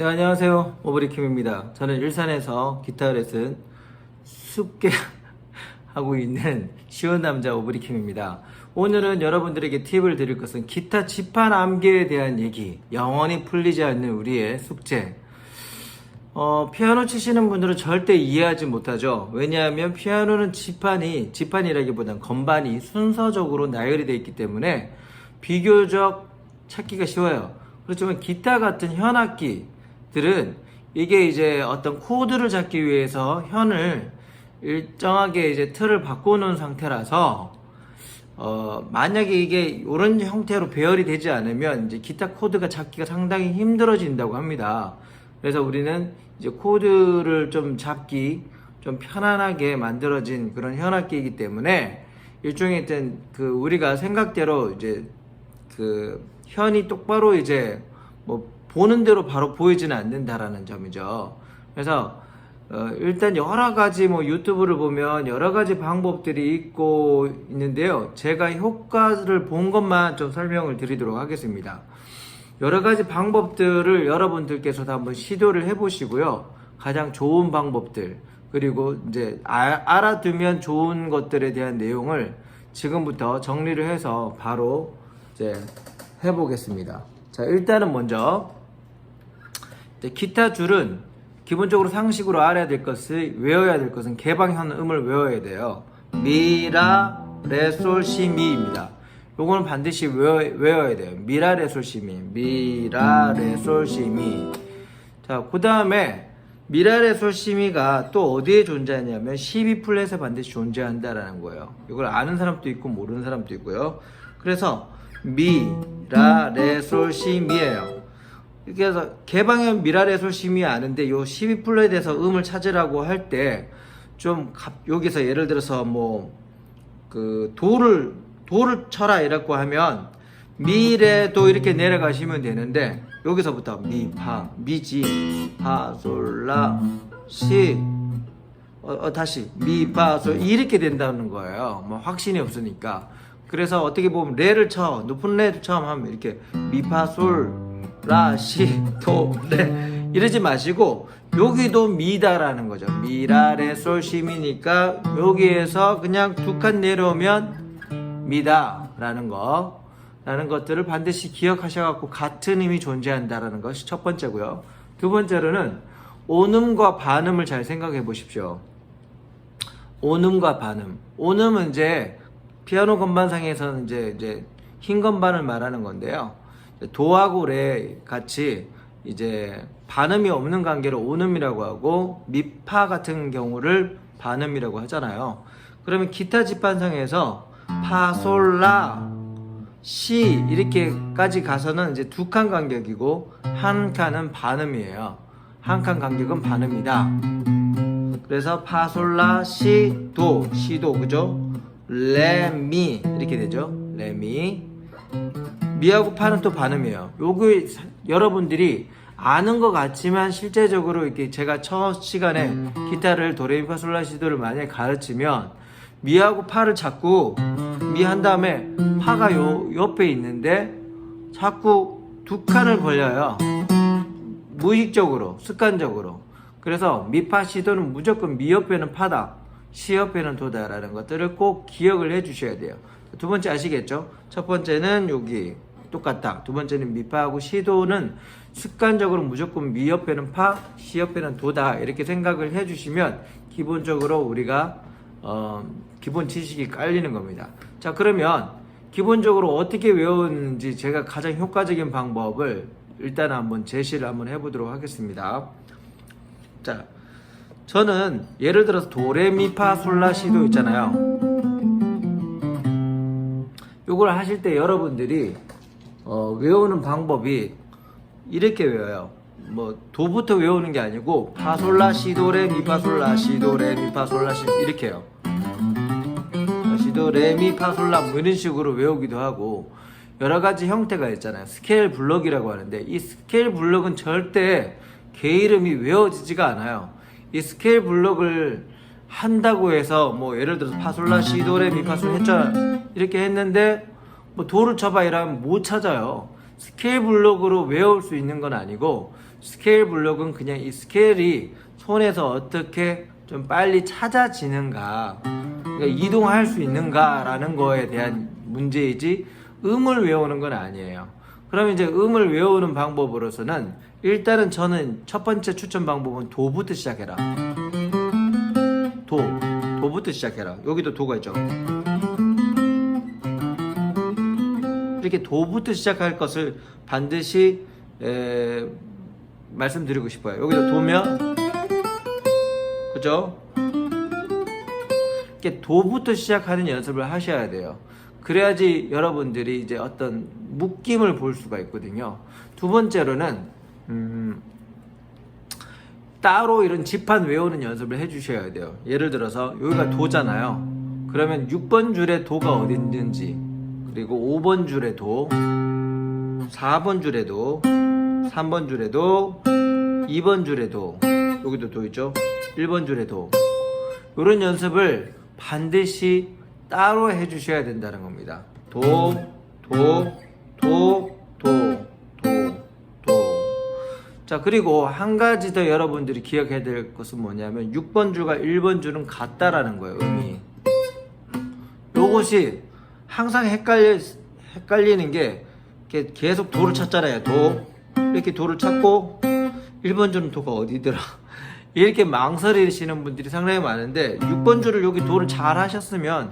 네, 안녕하세요. 오브리킴입니다. 저는 일산에서 기타 레슨 숲게 하고 있는 쉬운 남자 오브리킴입니다. 오늘은 여러분들에게 팁을 드릴 것은 기타 지판 암기에 대한 얘기, 영원히 풀리지 않는 우리의 숙제. 어, 피아노 치시는 분들은 절대 이해하지 못하죠. 왜냐하면 피아노는 지판이, 지판이라기보단 건반이 순서적으로 나열이 되어 있기 때문에 비교적 찾기가 쉬워요. 그렇지만 기타 같은 현악기 들은 이게 이제 어떤 코드를 잡기 위해서 현을 일정하게 이제 틀을 바꿔놓은 상태라서 어, 만약에 이게 이런 형태로 배열이 되지 않으면 이제 기타 코드가 잡기가 상당히 힘들어진다고 합니다. 그래서 우리는 이제 코드를 좀 잡기 좀 편안하게 만들어진 그런 현악기이기 때문에 일종의 어떤 그 우리가 생각대로 이제 그 현이 똑바로 이제 뭐 보는 대로 바로 보이지는 않는다라는 점이죠. 그래서 어, 일단 여러 가지 뭐 유튜브를 보면 여러 가지 방법들이 있고 있는데요. 제가 효과를 본 것만 좀 설명을 드리도록 하겠습니다. 여러 가지 방법들을 여러분들께서도 한번 시도를 해보시고요. 가장 좋은 방법들, 그리고 이제 아- 알아두면 좋은 것들에 대한 내용을 지금부터 정리를 해서 바로 이제 해보겠습니다. 자, 일단은 먼저 기타 줄은 기본적으로 상식으로 알아야 될 것을 외워야 될 것은 개방현 음을 외워야 돼요. 미라 레솔 시미입니다. 요거는 반드시 외워, 외워야 돼요. 미라 레솔 시미. 미라 레솔 시미. 자, 그 다음에 미라 레 솔 시미가 또 어디에 존재하냐면 12 플랫에 반드시 존재한다라는 거예요. 이걸 아는 사람도 있고 모르는 사람도 있고요. 그래서 미라 레 솔 시미예요. 해서 개방현 미라레솔 심이 아는데 요 12플랫에서 음을 찾으라고 할 때 좀 여기서 예를 들어서 뭐 그 도를 도를 쳐라 이라고 하면 미레도 이렇게 내려가시면 되는데 여기서부터 미 파 미지 파 솔 라 시 어, 어, 다시 미 파 솔 이렇게 된다는 거예요. 뭐 확신이 없으니까. 그래서 어떻게 보면 레를 쳐 높은 레를 처음 하면 이렇게 미 파 솔 라 시 도 레 이러지 마시고 여기도 미다라는 거죠. 미라 레 솔 시미니까 여기에서 그냥 두 칸 내려오면 미다라는 거. 라는 것들을 반드시 기억하셔갖고 같은 힘이 존재한다라는 것이 첫 번째고요. 두 번째로는 온음과 반음을 잘 생각해 보십시오. 온음과 반음. 온음은 이제 피아노 건반상에서는 이제 이제 흰 건반을 말하는 건데요. 도하고 레 같이 이제 반음이 없는 관계를 온음이라고 하고 미파 같은 경우를 반음이라고 하잖아요. 그러면 기타 집반상에서 파 솔 라 시 이렇게까지 가서는 이제 두 칸 간격이고 한 칸은 반음이에요. 한 칸 간격은 반음이다. 그래서 파 솔 라 시 도 시도 그죠? 레 미 이렇게 되죠. 레 미 미하고 파는 또 반음이에요. 사- 여러분들이 아는 것 같지만 실제적으로 이렇게 제가 첫 시간에 기타를 도레미파솔라시도를 만약에 가르치면 미하고 파를 자꾸 미한 다음에 파가 요 옆에 있는데 자꾸 두 칸을 벌려요. 무의식적으로 습관적으로 그래서 미파 시도는 무조건 미 옆에는 파다 시 옆에는 도다라는 것들을 꼭 기억을 해 주셔야 돼요 두 번째 아시겠죠 첫 번째는 여기 똑같다 두 번째는 미파하고 시도는 습관적으로 무조건 미 옆에는 파, 시 옆에는 도다 이렇게 생각을 해 주시면 기본적으로 우리가 어, 기본 지식이 깔리는 겁니다 자 그러면 기본적으로 어떻게 외우는지 제가 가장 효과적인 방법을 일단 한번 제시를 한번 해보도록 하겠습니다. 자, 저는 예를 들어서 도레미파솔라시도 있잖아요. 요걸 하실 때 여러분들이 어, 외우는 방법이 이렇게 외워요. 뭐 도부터 외우는 게 아니고 파솔라 시도레 미파솔라 시도레 미파솔라 시 이렇게요. 시도 레 미파솔라 뭐 이런 식으로 외우기도 하고 여러 가지 형태가 있잖아요. 스케일 블럭이라고 하는데 이 스케일 블럭은 절대 개 이름이 외워지지가 않아요. 이 스케일 블럭을 한다고 해서 뭐 예를 들어서 파솔라 시도레 미파솔 했잖아 이렇게 했는데 뭐 도를 쳐봐 이러면 못 찾아요. 스케일 블럭으로 외울 수 있는 건 아니고 스케일 블록은 그냥 이 스케일이 손에서 어떻게 좀 빨리 찾아지는가, 그러니까 이동할 수 있는가라는 거에 대한 문제이지 음을 외우는 건 아니에요. 그럼 이제 음을 외우는 방법으로서는 일단은 저는 첫 번째 추천 방법은 도부터 시작해라. 도, 도부터 시작해라. 여기도 도가 있죠. 이렇게 도부터 시작할 것을 반드시 에, 말씀드리고 싶어요. 여기도 도면, 그죠? 이렇게 도부터 시작하는 연습을 하셔야 돼요. 그래야지 여러분들이 이제 어떤 묶임을 볼 수가 있거든요. 두 번째로는 음, 따로 이런 지판 외우는 연습을 해주셔야 돼요. 예를 들어서 여기가 도잖아요. 그러면 6번 줄에 도가 어디 있는지 그리고 5번 줄에 도, 4번 줄에 도, 3번 줄에 도, 2번 줄에 도, 여기도 도 있죠? 1번 줄에 도. 이런 연습을 반드시 따로 해주셔야 된다는 겁니다. 도, 도, 도, 도, 도, 도. 자, 그리고 한 가지 더 여러분들이 기억해야 될 것은 뭐냐면 6번 줄과 1번 줄은 같다라는 거예요, 음이. 요것이 항상 헷갈려, 헷갈리는 게 계속 도를 찾잖아요, 도. 이렇게 도를 찾고 1번 줄은 도가 어디더라. 이렇게 망설이시는 분들이 상당히 많은데 6번 줄을 여기 도를 잘 하셨으면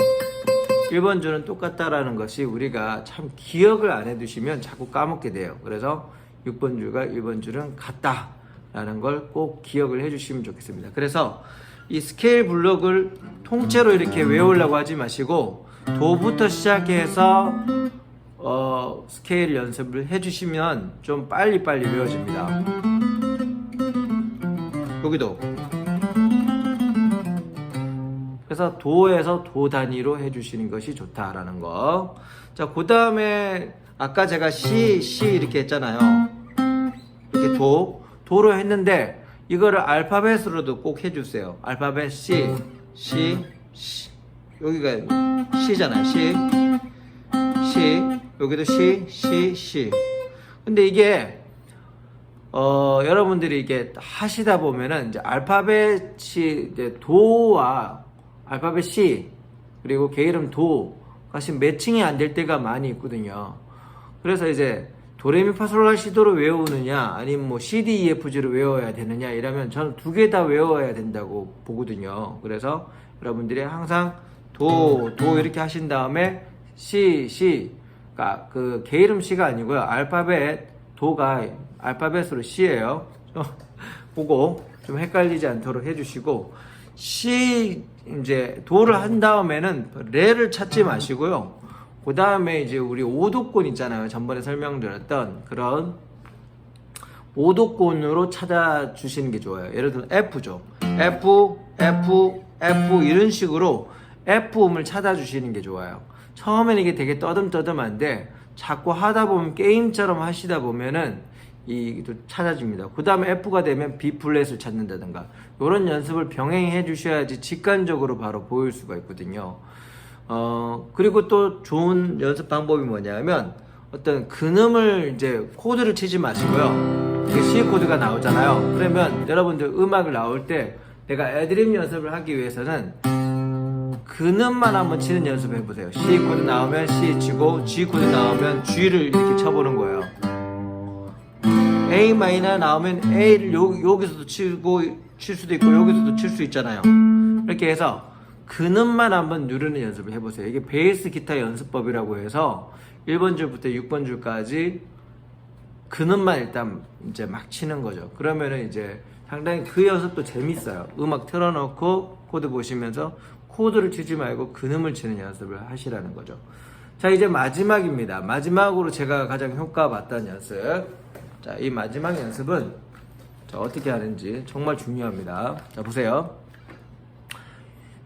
1번 줄은 똑같다라는 것이 우리가 참 기억을 안 해두시면 자꾸 까먹게 돼요. 그래서 6번 줄과 1번 줄은 같다라는 걸 꼭 기억을 해주시면 좋겠습니다. 그래서 이 스케일 블록을 통째로 이렇게 외우려고 하지 마시고 도부터 시작해서 어, 스케일 연습을 해주시면 좀 빨리빨리 외워집니다. 여기도 그래서 도에서 도 단위로 해주시는 것이 좋다라는 거. 자, 그 다음에 아까 제가 시, 시 이렇게 했잖아요. 이렇게 도, 도로 했는데 이거를 알파벳으로도 꼭 해주세요. 알파벳 C, C, C. 여기가 C잖아요. C, C. 여기도 C, C, C. 근데 이게 어, 여러분들이 이게 하시다 보면은 이제 알파벳이 이제 도와 알파벳 C 그리고 개 이름 도가 지금 매칭이 안 될 때가 많이 있거든요. 그래서 이제 도레미파솔라시도로 외우느냐 아니면 뭐 C, D, E, F, G를 외워야 되느냐 이러면 저는 두 개 다 외워야 된다고 보거든요. 그래서 여러분들이 항상 도, 도 이렇게 하신 다음에 C, C 그러니까 그개 이름 C가 아니고요. 알파벳 도가 알파벳으로 C예요. 보고 좀 헷갈리지 않도록 해주시고 C 이제 도를 한 다음에는 레를 찾지 마시고요. 그 다음에 이제 우리 오도권 있잖아요. 전번에 설명드렸던 그런 오도권으로 찾아주시는 게 좋아요. 예를 들어 F죠. F, F, F 이런 식으로 F 음을 찾아주시는 게 좋아요. 처음에는 이게 되게 떠듬떠듬한데 자꾸 하다 보면 게임처럼 하시다 보면은 이또 찾아집니다. 그 다음에 F가 되면 B 플랫을 찾는다든가 이런 연습을 병행해 주셔야지 직관적으로 바로 보일 수가 있거든요. 어 그리고 또 좋은 연습 방법이 뭐냐면 어떤 근음을 이제 코드를 치지 마시고요. C 코드가 나오잖아요. 그러면 여러분들 음악을 나올 때 내가 애드립 연습을 하기 위해서는 근음만 한번 치는 연습 해 보세요. C 코드 나오면 C 치고 G 코드 나오면 G를 이렇게 쳐보는 거예요. A 마이너 나오면 A를 요, 여기서도 치고 칠 수도 있고 여기서도 칠 수 있잖아요. 이렇게 해서 근음만 한번 누르는 연습을 해보세요. 이게 베이스 기타 연습법이라고 해서 1번 줄부터 6번 줄까지 근음만 일단 이제 막 치는 거죠. 그러면은 이제 상당히 그 연습도 재밌어요. 음악 틀어놓고 코드 보시면서 코드를 치지 말고 근음을 치는 연습을 하시라는 거죠. 자, 이제 마지막입니다. 마지막으로 제가 가장 효과 봤던 연습. 자, 이 마지막 연습은 자, 어떻게 하는지 정말 중요합니다. 자, 보세요.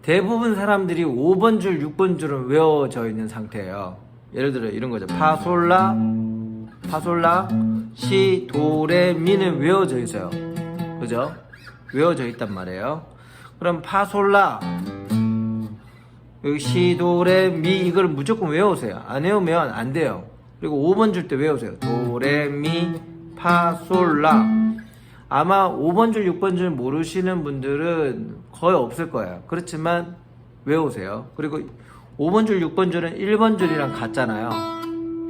대부분 사람들이 5번 줄, 6번 줄은 외워져 있는 상태예요. 예를 들어 이런 거죠. 파솔라, 파솔라, 시, 도, 레, 미는 외워져 있어요. 그죠? 외워져 있단 말이에요. 그럼 파솔라, 시, 도, 레, 미 이걸 무조건 외우세요. 안 외우면 안 돼요. 그리고 5번 줄 때 외우세요. 도, 레, 미, 파, 솔, 라. 아마 5번 줄, 6번 줄 모르시는 분들은 거의 없을 거예요. 그렇지만 외우세요. 그리고 5번 줄, 6번 줄은 1번 줄이랑 같잖아요.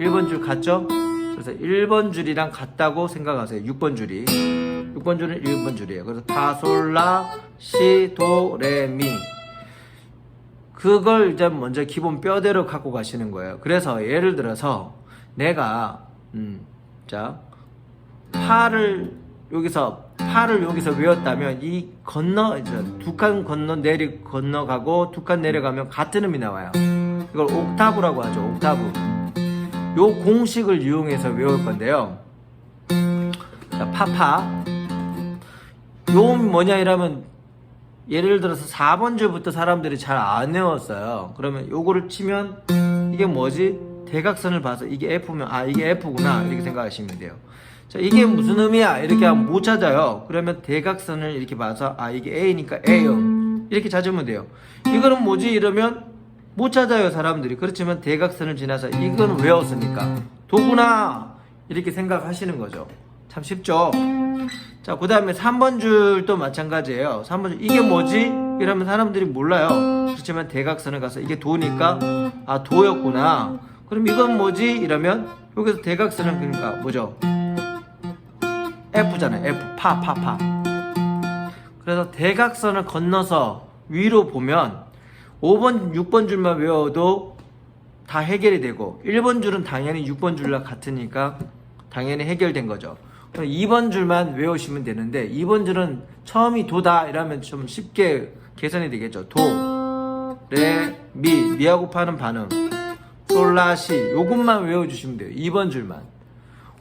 1번 줄 같죠? 그래서 1번 줄이랑 같다고 생각하세요. 6번 줄이. 6번 줄은 1번 줄이에요. 그래서 파, 솔, 라, 시, 도, 레, 미. 그걸 이제 먼저 기본 뼈대로 갖고 가시는 거예요. 그래서 예를 들어서 내가 음, 자 파를 여기서 파를 여기서 외웠다면 이 건너 두 칸 건너 내리 건너가고 두 칸 내려가면 같은 음이 나와요. 이걸 옥타브라고 하죠. 옥타브. 요 공식을 이용해서 외울 건데요. 자, 파파. 요 뭐냐 이러면 예를 들어서 4번 줄부터 사람들이 잘 안 외웠어요. 그러면 요거를 치면 이게 뭐지? 대각선을 봐서 이게 F면 아 이게 F구나 이렇게 생각하시면 돼요. 자 이게 무슨 의미야? 이렇게 하면 못 찾아요. 그러면 대각선을 이렇게 봐서 아 이게 A니까 A형 이렇게 찾으면 돼요. 이거는 뭐지? 이러면 못 찾아요 사람들이. 그렇지만 대각선을 지나서 이건 외웠으니까 도구나 이렇게 생각하시는 거죠. 참 쉽죠? 자, 그 다음에 3번 줄도 마찬가지예요. 3번 줄, 이게 뭐지? 이러면 사람들이 몰라요. 그렇지만 대각선을 가서 이게 도니까, 아, 도였구나. 그럼 이건 뭐지? 이러면, 여기서 대각선은 그러니까 뭐죠? F잖아요. F, 파, 파, 파. 그래서 대각선을 건너서 위로 보면, 5번, 6번 줄만 외워도 다 해결이 되고, 1번 줄은 당연히 6번 줄과 같으니까, 당연히 해결된 거죠. 그럼 2번 줄만 외우시면 되는데 2번 줄은 처음이 도다 이러면 좀 쉽게 계산이 되겠죠. 도, 레, 미, 미하고 파는 반음, 솔라시 요것만 외워주시면 돼요. 2번 줄만.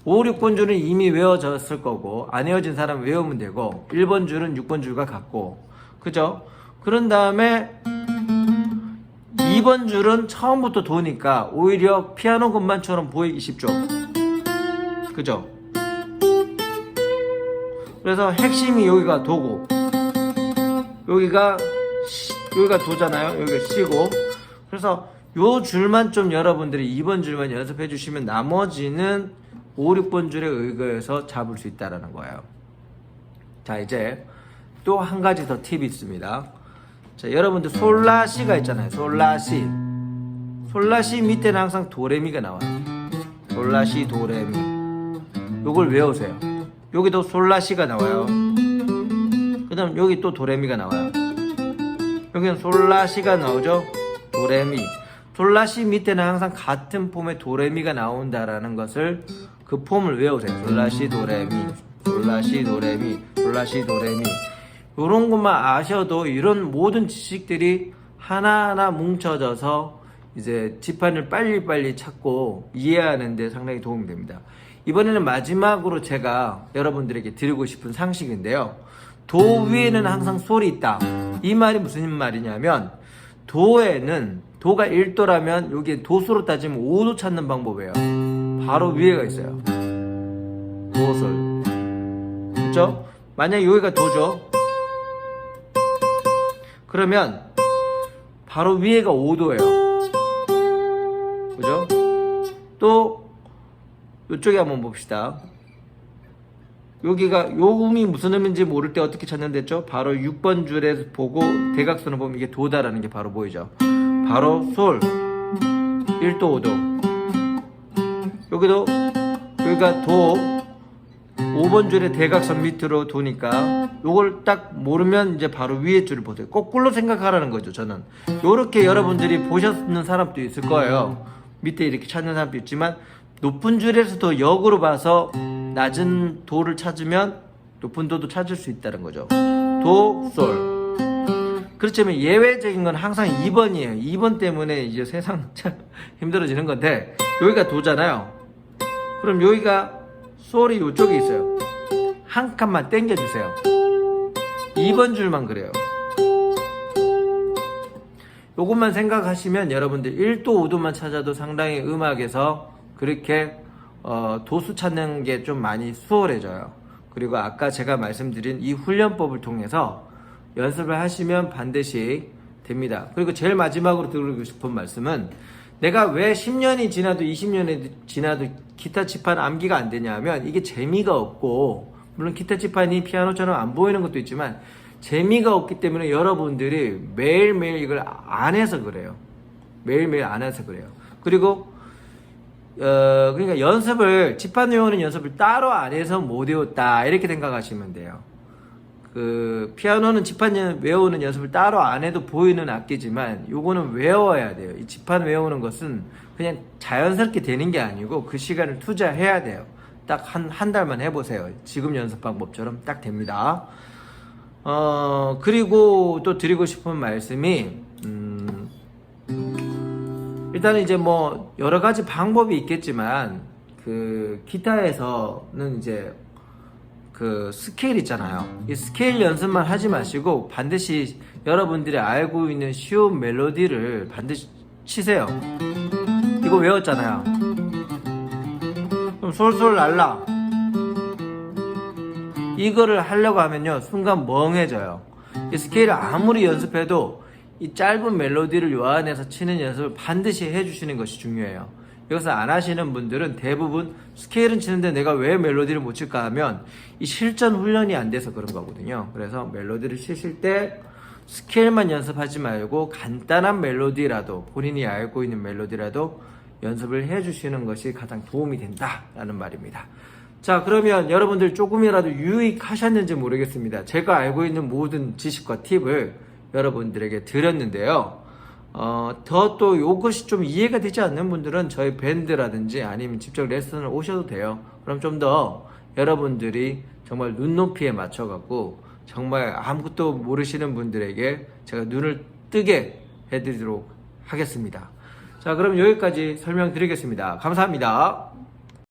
5, 6번 줄은 이미 외워졌을 거고 안 외워진 사람 외우면 되고 1번 줄은 6번 줄과 같고 그죠? 그런 다음에 2번 줄은 처음부터 도니까 오히려 피아노 건반처럼 보이기 쉽죠. 그죠? 그래서 핵심이 여기가 도고 여기가 시, 여기가 도잖아요. 여기가 시고. 그래서 요 줄만 좀 여러분들이 2번 줄만 연습해 주시면 나머지는 5, 6번 줄에 의거해서 잡을 수 있다라는 거예요. 자 이제 또 한 가지 더 팁이 있습니다. 자 여러분들 솔라시가 있잖아요. 솔라시. 솔라시 밑에는 항상 도레미가 나와요. 솔라시 도레미. 요걸 외우세요 여기도 솔라시가 나와요. 그 다음 여기 또 도레미가 나와요. 여기는 솔라시가 나오죠. 도레미. 솔라시 밑에는 항상 같은 폼의 도레미가 나온다라는 것을 그 폼을 외우세요. 솔라시 도레미, 솔라시 도레미, 솔라시 도레미. 이런 것만 아셔도 이런 모든 지식들이 하나하나 뭉쳐져서 이제 지판을 빨리빨리 찾고 이해하는데 상당히 도움이 됩니다. 이번에는 마지막으로 제가 여러분들에게 드리고 싶은 상식인데요. 도 위에는 항상 솔이 있다. 이 말이 무슨 말이냐면 도에는 도가 1도라면 여기에 도수로 따지면 5도 찾는 방법이에요. 바로 위에가 있어요. 도솔. 그렇죠? 만약 여기가 도죠. 그러면 바로 위에가 5도예요. 그죠? 또 이쪽에 한번 봅시다. 여기가 요 음이 무슨 음인지 모를 때 어떻게 찾는댔죠? 바로 6번 줄에 보고 대각선을 보면 이게 도다라는 게 바로 보이죠. 바로 솔 1도 5도 여기도 여기가 도 5번 줄에 대각선 밑으로 도니까 요걸 딱 모르면 이제 바로 위에 줄을 보세요. 거꾸로 생각하라는 거죠, 저는. 요렇게 여러분들이 보셨는 사람도 있을 거예요. 밑에 이렇게 찾는 사람도 있지만 높은 줄에서도 역으로 봐서 낮은 도를 찾으면 높은 도도 찾을 수 있다는 거죠. 도, 솔. 그렇지만 예외적인 건 항상 2번이에요. 2번 때문에 이제 세상 참 힘들어지는 건데 여기가 도잖아요. 그럼 여기가 솔이 이쪽에 있어요. 한 칸만 당겨주세요. 2번 줄만 그래요. 요것만 생각하시면 여러분들 1도, 5도만 찾아도 상당히 음악에서 그렇게 어, 도수 찾는 게 좀 많이 수월해져요. 그리고 아까 제가 말씀드린 이 훈련법을 통해서 연습을 하시면 반드시 됩니다. 그리고 제일 마지막으로 드리고 싶은 말씀은 내가 왜 10년이 지나도 20년이 지나도 기타 치판 암기가 안 되냐 하면 이게 재미가 없고 물론 기타 지판이 피아노처럼 안 보이는 것도 있지만 재미가 없기 때문에 여러분들이 매일매일 이걸 안 해서 그래요. 매일매일 안 해서 그래요. 그리고 어, 그러니까 연습을 지판 외우는 연습을 따로 안 해서 못 외웠다 이렇게 생각하시면 돼요. 그 피아노는 연- 외우는 연습을 따로 안 해도 보이는 악기지만 요거는 외워야 돼요. 이 지판 외우는 것은 그냥 자연스럽게 되는 게 아니고 그 시간을 투자해야 돼요. 딱 한 한 달만 해보세요. 지금 연습 방법처럼 딱 됩니다. 어 그리고 또 드리고 싶은 말씀이 음, 일단은 이제 뭐 여러 가지 방법이 있겠지만 그 기타에서는 이제 그 스케일 있잖아요. 이 스케일 연습만 하지 마시고 반드시 여러분들이 알고 있는 쉬운 멜로디를 반드시 치세요. 이거 외웠잖아요. 그럼 솔솔 날라. 이거를 하려고 하면요 순간 멍해져요. 이 스케일을 아무리 연습해도 이 짧은 멜로디를 요안해서 치는 연습을 반드시 해주시는 것이 중요해요. 여기서 안 하시는 분들은 대부분 스케일은 치는데 내가 왜 멜로디를 못 칠까 하면 이 실전 훈련이 안 돼서 그런 거거든요. 그래서 멜로디를 치실 때 스케일만 연습하지 말고 간단한 멜로디라도 본인이 알고 있는 멜로디라도 연습을 해주시는 것이 가장 도움이 된다라는 말입니다. 자, 그러면 여러분들 조금이라도 유익하셨는지 모르겠습니다. 제가 알고 있는 모든 지식과 팁을 여러분들에게 드렸는데요. 어, 더 또 이것이 좀 이해가 되지 않는 분들은 저희 밴드라든지 아니면 직접 레슨을 오셔도 돼요. 그럼 좀 더 여러분들이 정말 눈높이에 맞춰갖고 정말 아무것도 모르시는 분들에게 제가 눈을 뜨게 해드리도록 하겠습니다. 자, 그럼 여기까지 설명드리겠습니다. 감사합니다.